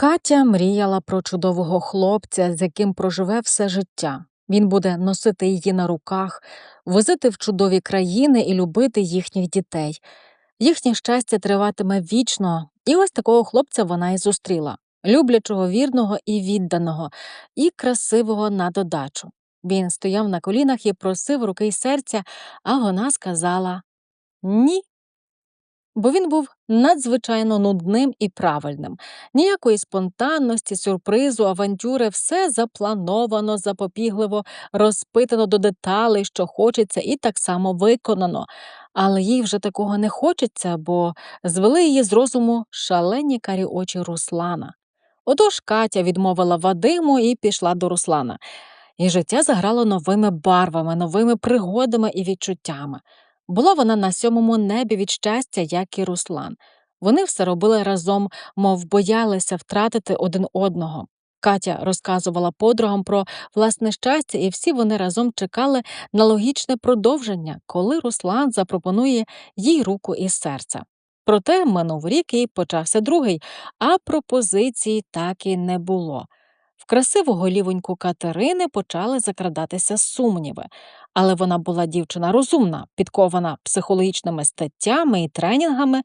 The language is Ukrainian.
Катя мріяла про чудового хлопця, з яким проживе все життя. Він буде носити її на руках, возити в чудові країни і любити їхніх дітей. Їхнє щастя триватиме вічно, і ось такого хлопця вона і зустріла люблячого, вірного і відданого, і красивого на додачу. Він стояв на колінах і просив руки й серця, а вона сказала ні бо він був надзвичайно нудним і правильним. Ніякої спонтанності, сюрпризу, авантюри, все заплановано, запобігливо, розпитано до деталей, що хочеться, і так само виконано. Але їй вже такого не хочеться, бо звели її з розуму шалені карі очі Руслана. Отож Катя відмовила Вадиму і пішла до Руслана. І життя заграло новими барвами, новими пригодами і відчуттями. Була вона на сьомому небі від щастя, як і Руслан. Вони все робили разом, мов боялися втратити один одного. Катя розказувала подругам про власне щастя, і всі вони разом чекали на логічне продовження, коли Руслан запропонує їй руку і серце. Проте минув рік і почався другий, а пропозиції так і не було. В красиву голівоньку Катерини почали закрадатися сумніви, але вона була дівчина розумна, підкована психологічними статтями і тренінгами,